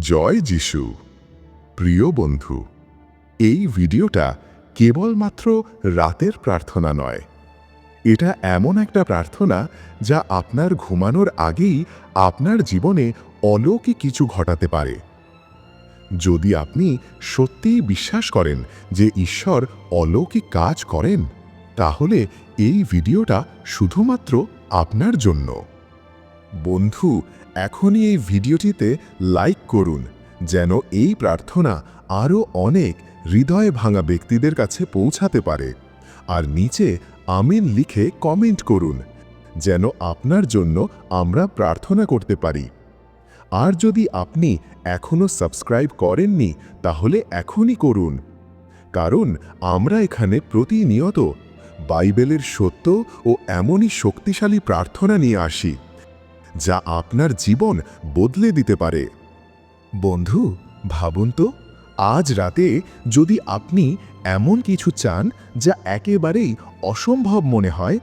জয় যিশু। প্রিয় বন্ধু, এই ভিডিওটা কেবলমাত্র রাতের প্রার্থনা নয়। এটা এমন একটা প্রার্থনা যা আপনার ঘুমানোর আগেই আপনার জীবনে অলৌকিক কিছু ঘটাতে পারে। যদি আপনি সত্যিই বিশ্বাস করেন যে ঈশ্বর অলৌকিক কাজ করেন, তাহলে এই ভিডিওটা শুধুমাত্র আপনার জন্য। বন্ধু, এখনই এই ভিডিওটিতে লাইক করুন, যেন এই প্রার্থনা আরও অনেক হৃদয় ভাঙা ব্যক্তিদের কাছে পৌঁছাতে পারে। আর নিচে আমিন লিখে কমেন্ট করুন, যেন আপনার জন্য আমরা প্রার্থনা করতে পারি। আর যদি আপনি এখনও সাবস্ক্রাইব করেননি, তাহলে এখনই করুন। কারণ আমরা এখানে প্রতিনিয়ত বাইবেলের সত্য ও এমনই শক্তিশালী প্রার্থনা নিয়ে আসি। যা আপনার জীবন বদলে দিতে পারে। বন্ধু, ভাবুন তো, আজ রাতে যদি আপনি এমন কিছু চান যা একেবারেই অসম্ভব মনে হয়,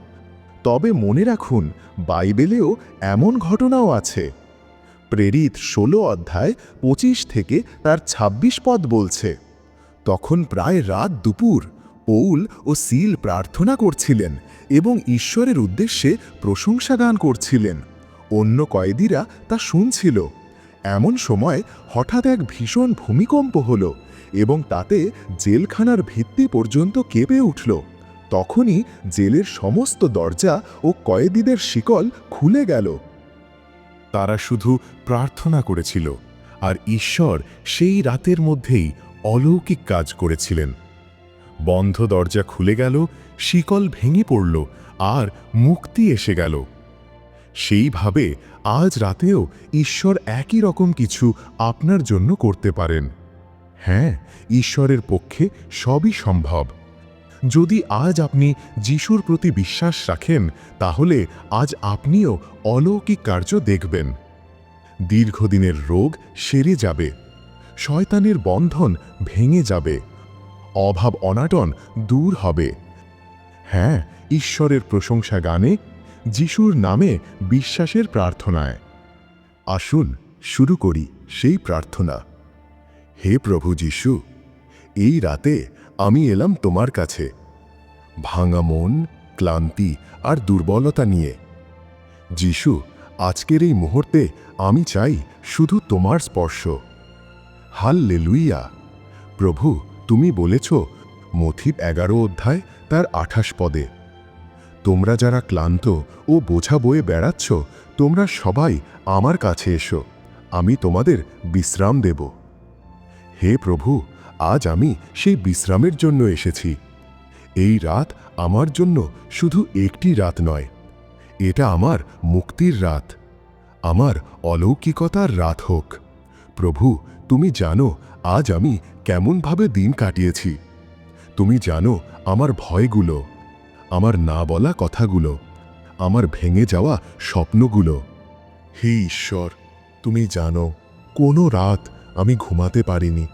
তবে মনে রাখুন, বাইবেলেও এমন ঘটনাও আছে। প্রেরিত ষোলো অধ্যায় পঁচিশ থেকে তার ২৬ পদ বলছে, তখন প্রায় রাত দুপুর পৌল ও সিল প্রার্থনা করছিলেন এবং ঈশ্বরের উদ্দেশ্যে প্রশংসা গান করছিলেন। অন্য কয়েদিরা তা শুনছিল। এমন সময় হঠাৎ এক ভীষণ ভূমিকম্প হল এবং তাতে জেলখানার ভিত্তি পর্যন্ত কেঁপে উঠল। তখনই জেলের সমস্ত দরজা ও কয়েদিদের শিকল খুলে গেল। তারা শুধু প্রার্থনা করেছিল আর ঈশ্বর সেই রাতের মধ্যেই অলৌকিক কাজ করেছিলেন। বন্ধ দরজা খুলে গেল, শিকল ভেঙে পড়ল আর মুক্তি এসে গেল। সেইভাবে আজ রাতেও ঈশ্বর একই রকম কিছু আপনার জন্য করতে পারেন। হ্যাঁ ঈশ্বরের পক্ষে সবই সম্ভব। যদি আজ আপনি যিশুর প্রতি বিশ্বাস রাখেন, তাহলে আজ আপনিও অলৌকিক কার্য দেখবেন। দীর্ঘদিনের রোগ সেরে যাবে। শয়তানের বন্ধন ভেঙে যাবে। অভাব অনাটন দূর হবে। হ্যাঁ ঈশ্বরের প্রশংসা গানে যিশুর নামে বিশ্বাসের প্রার্থনায়। আসুন, শুরু করি সেই প্রার্থনা। হে প্রভু যিশু, এই রাতে আমি এলাম তোমার কাছে। ভাঙা মন, ক্লান্তি আর দুর্বলতা নিয়ে। যিশু, আজকের এই মুহূর্তে আমি চাই শুধু তোমার স্পর্শ। হাল লেলুইয়া প্রভু, তুমি বলেছ মথিব এগারো অধ্যায়, তার আঠাশ পদে। তোমরা যারা ক্লান্ত ও বোঝা বয়ে বেড়াচ্ছ, তোমরা সবাই আমার কাছে এসো। আমি তোমাদের বিশ্রাম দেব। হে প্রভু, আজ আমি সেই বিশ্রামের জন্য এসেছি। এই রাত আমার জন্য শুধু একটি রাত নয়, এটা আমার মুক্তির রাত। আমার অলৌকিকতার রাত হোক। প্রভু, তুমি জানো আজ আমি কেমনভাবে দিন কাটিয়েছি। তুমি জানো আমার ভয়গুলো। আমার না বলা কথাগুলো, আমার ভেঙে যাওয়া স্বপ্নগুলো। হে ঈশ্বর, তুমি জানো, কোনো রাত আমি ঘুমাতে পারিনি,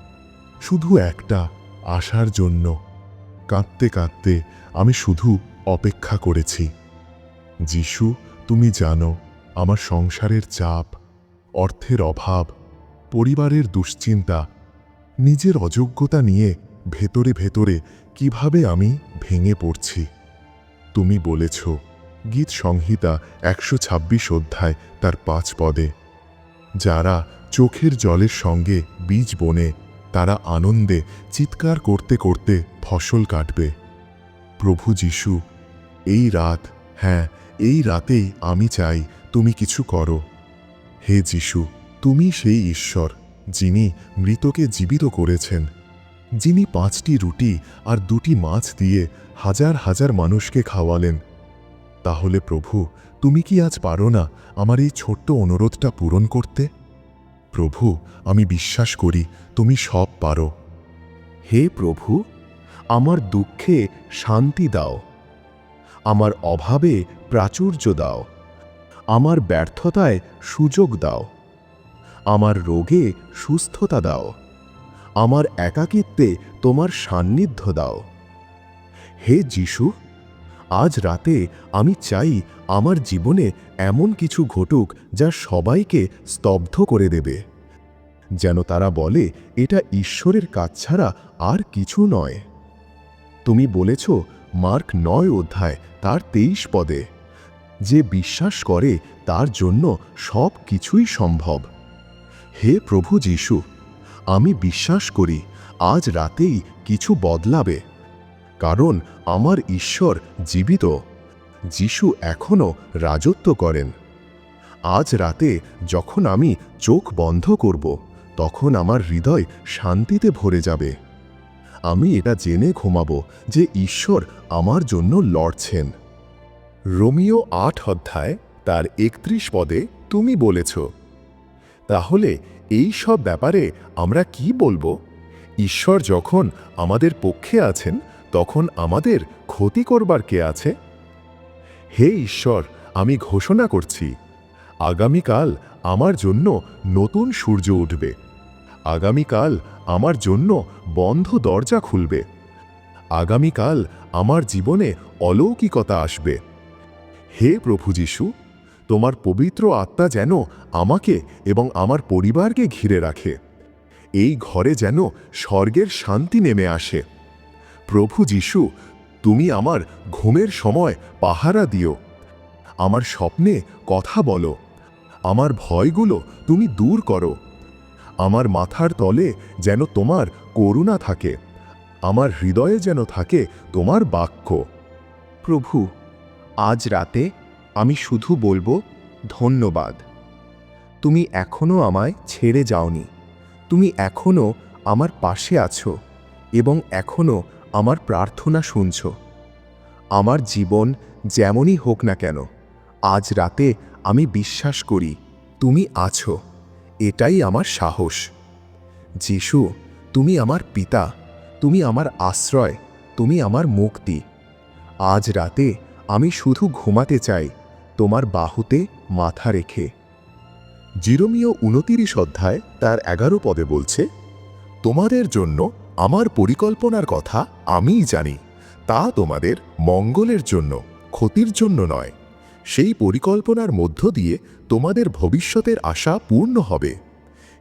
শুধু একটা আসার জন্য। কাঁদতে কাঁদতে আমি শুধু অপেক্ষা করেছি। যিশু, তুমি জানো, আমার সংসারের চাপ, অর্থের অভাব, পরিবারের দুশ্চিন্তা, নিজের অযোগ্যতা নিয়ে ভেতরে ভেতরে কীভাবে আমি ভেঙে পড়ছি। তুমি বলেছ, গীত সংহিতা একশো ছাব্বিশ অধ্যায় তার পাঁচ পদে। যারা চোখের জলের সঙ্গে বীজ বনে, তারা আনন্দে চিৎকার করতে করতে ফসল কাটবে। প্রভু যিশু, এই রাত হ্যাঁ এই রাতেই আমি চাই তুমি কিছু করো। হে যিশু, তুমি সেই ঈশ্বর, যিনি মৃতকে জীবিত করেছেন। যিনি পাঁচটি রুটি আর দুটি মাছ দিয়ে হাজার হাজার মানুষকে খাওয়ালেন। তাহলে প্রভু, তুমি কি আজ পারো না আমার এই ছোট্ট অনুরোধটা পূরণ করতে? প্রভু, আমি বিশ্বাস করি তুমি সব পারো। হে প্রভু, আমার দুঃখে শান্তি দাও। আমার অভাবে প্রাচুর্য দাও। আমার ব্যর্থতায় সুযোগ দাও। আমার রোগে সুস্থতা দাও। আমার একাকিত্বে তোমার সান্নিধ্য দাও। হে যিশু, আজ রাতে আমি চাই আমার জীবনে এমন কিছু ঘটুক যা সবাইকে স্তব্ধ করে দেবে। যেন তারা বলে, এটা ঈশ্বরের কাজ ছাড়া আর কিছু নয়। তুমি বলেছ, মার্ক নয় অধ্যায়, তার তেইশ পদে, যে বিশ্বাস করে, তার জন্য সব কিছুই সম্ভব। হে প্রভু যিশু, আমি বিশ্বাস করি, আজ রাতেই কিছু বদলাবে। কারণ আমার ঈশ্বর জীবিত। যিশু এখনও রাজত্ব করেন। আজ রাতে যখন আমি চোখ বন্ধ করব, তখন আমার হৃদয় শান্তিতে ভরে যাবে। আমি এটা জেনে ঘুমাবো যে ঈশ্বর আমার জন্য লড়ছেন। রোমিও আট অধ্যায়, তার একত্রিশ পদে তুমি বলেছ। তাহলে এই সব ব্যাপারে আমরা কি বলব? ঈশ্বর যখন আমাদের পক্ষে আছেন তখন আমাদের ক্ষতি করবার কে আছে? হে ঈশ্বর, আমি ঘোষণা করছি, আগামীকাল আমার জন্য নতুন সূর্য উঠবে। আগামীকাল আমার জন্য বন্ধ দরজা খুলবে। আগামীকাল আমার জীবনে অলৌকিকতা আসবে। হে প্রভু যিশু, তোমার পবিত্র আত্মা যেন আমাকে এবং আমার পরিবারকে ঘিরে রাখে। এই ঘরে যেন স্বর্গের শান্তি নেমে আসে। প্রভু যিশু, তুমি আমার ঘুমের সময় পাহারা দিও। আমার স্বপ্নে কথা বলো। আমার ভয়গুলো তুমি দূর করো। আমার মাথার তলে যেন তোমার করুণা থাকে। আমার হৃদয়ে যেন থাকে তোমার বাক্য। প্রভু, আজ রাতে আমি শুধু বলব ধন্যবাদ। তুমি এখনও আমায় ছেড়ে যাওনি। তুমি এখনও আমার পাশে আছো এবং এখনও আমার প্রার্থনা শুনছ। আমার জীবন যেমনই হোক না কেন, আজ রাতে আমি বিশ্বাস করি তুমি আছো, এটাই আমার সাহস। যিশু, তুমি আমার পিতা, তুমি আমার আশ্রয়, তুমি আমার মুক্তি। আজ রাতে আমি শুধু ঘুমাতে চাই, তোমার বাহুতে মাথা রেখে। জিরোমীয় উনতিরিশ অধ্যায় তার এগারো পদে বলছে, তোমাদের জন্য আমার পরিকল্পনার কথা আমিই জানি, তা তোমাদের মঙ্গলের জন্য, ক্ষতির জন্য নয়। সেই পরিকল্পনার মধ্য দিয়ে তোমাদের ভবিষ্যতের আশা পূর্ণ হবে।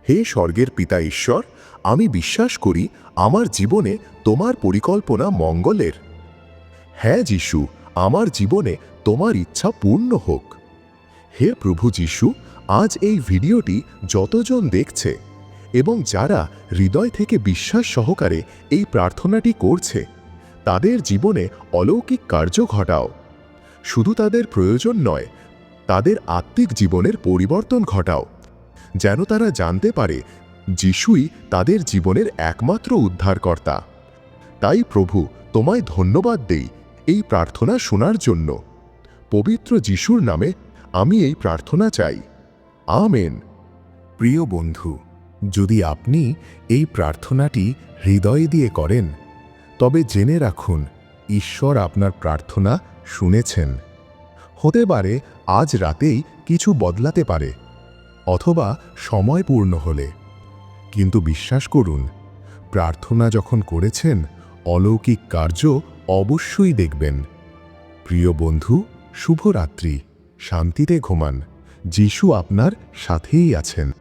হে স্বর্গের পিতা ঈশ্বর, আমি বিশ্বাস করি আমার জীবনে তোমার পরিকল্পনা মঙ্গলের। হ্যাঁ যিশু, আমার জীবনে তোমার ইচ্ছা পূর্ণ হোক। হে প্রভু যিশু, আজ এই ভিডিওটি যতজন দেখছে এবং যারা হৃদয় থেকে বিশ্বাস সহকারে এই প্রার্থনাটি করছে, তাদের জীবনে অলৌকিক কার্য ঘটাও। শুধু তাদের প্রয়োজন নয়, তাদের আত্মিক জীবনের পরিবর্তন ঘটাও, যেন তারা জানতে পারে যিশুই তাদের জীবনের একমাত্র উদ্ধারকর্তা। তাই প্রভু, তোমায় ধন্যবাদ দেই এই প্রার্থনা শোনার জন্য। পবিত্র যিশুর নামে আমি এই প্রার্থনা চাই। আমেন। প্রিয় বন্ধু যদি আপনি এই প্রার্থনাটি হৃদয় দিয়ে করেন, তবে জেনে রাখুন, ঈশ্বর আপনার প্রার্থনা শুনেছেন। হতে পারে আজ রাতেই কিছু বদলাতে পারে, অথবা সময় পূর্ণ হলে। কিন্তু বিশ্বাস করুন, প্রার্থনা যখন করেছেন, অলৌকিক কার্য অবশ্যই দেখবেন। প্রিয় বন্ধু, শুভরাত্রি, শান্তিতে ঘুমান, যিশু আপনার সাথেই আছেন।